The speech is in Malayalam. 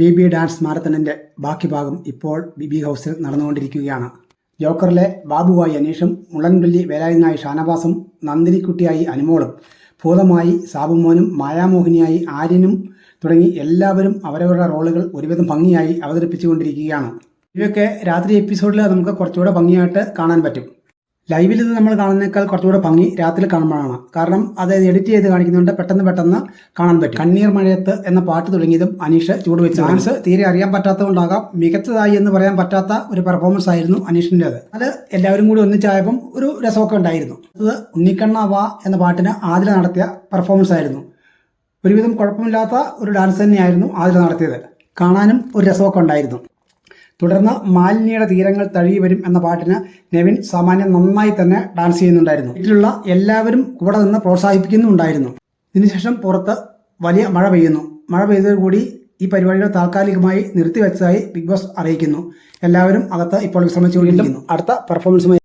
ബി ബി ഡാൻസ് മാരത്തണിന്റെ ബാക്കി ഭാഗം ഇപ്പോൾ ബി ബി ഹൗസിൽ നടന്നുകൊണ്ടിരിക്കുകയാണ്. ജോക്കറിലെ ബാബുവായി അനീഷും മുളൻവല്ലി വേലായുധനായി ഷാനവാസും നന്ദിനിക്കുട്ടിയായി അനുമോളും ഭൂതമായി സാബുമോനും മായാമോഹിനിയായി ആര്യനും തുടങ്ങി എല്ലാവരും അവരവരുടെ റോളുകൾ ഒരുവിധം ഭംഗിയായി അവതരിപ്പിച്ചുകൊണ്ടിരിക്കുകയാണ്. ഇവയൊക്കെ രാത്രി എപ്പിസോഡിൽ നമുക്ക് കുറച്ചുകൂടെ ഭംഗിയായിട്ട് കാണാൻ പറ്റും. ലൈവിൽ ഇത് നമ്മൾ കാണുന്നേക്കാൾ കുറച്ചുകൂടെ ഭംഗി രാത്രി കാണുമ്പോഴാണ്. കാരണം അത് എഡിറ്റ് ചെയ്ത് കാണിക്കുന്നുണ്ട്. പെട്ടെന്ന് പെട്ടെന്ന് കാണാൻ പറ്റും. കണ്ണീർ മഴയത്ത് എന്ന പാട്ട് തുടങ്ങിയതും അനീഷ് ചൂട് വെച്ച ഡാൻസ് തീരെ അറിയാൻ പറ്റാത്തതുകൊണ്ടാകാം. മികച്ചതായി എന്ന് പറയാൻ പറ്റാത്ത ഒരു പെർഫോമൻസ് ആയിരുന്നു അനീഷിന്റെത് അത് എല്ലാവരും കൂടി ഒന്നിച്ചായപ്പം ഒരു രസമൊക്കെ ഉണ്ടായിരുന്നു. അത് ഉണ്ണിക്കണ്ണ വാ എന്ന പാട്ടിന് ആതിര നടത്തിയ പെർഫോമൻസ് ആയിരുന്നു. ഒരുവിധം കുഴപ്പമില്ലാത്ത ഒരു ഡാൻസ് തന്നെയായിരുന്നു ആതിര നടത്തിയത്. കാണാനും ഒരു രസമൊക്കെ ഉണ്ടായിരുന്നു. തുടർന്ന് മാലിന്യയുടെ തീരങ്ങൾ തഴുകി വരും എന്ന പാട്ടിന് നെവിൻ സാമാന്യം നന്നായി തന്നെ ഡാൻസ് ചെയ്യുന്നുണ്ടായിരുന്നു. ഇതിലുള്ള എല്ലാവരും കൂടെ നിന്ന് പ്രോത്സാഹിപ്പിക്കുന്നുണ്ടായിരുന്നു ഇതിനുശേഷം പുറത്ത് വലിയ മഴ പെയ്യുന്നു. മഴ പെയ്തതോടുകൂടി ഈ പരിപാടികൾ താൽക്കാലികമായി നിർത്തിവെച്ചതായി ബിഗ് ബോസ് അറിയിക്കുന്നു. എല്ലാവരും അകത്ത് ഇപ്പോൾ വിശ്രമിച്ചുകൊണ്ടിരിക്കുന്നു. അടുത്ത പെർഫോമൻസുമായി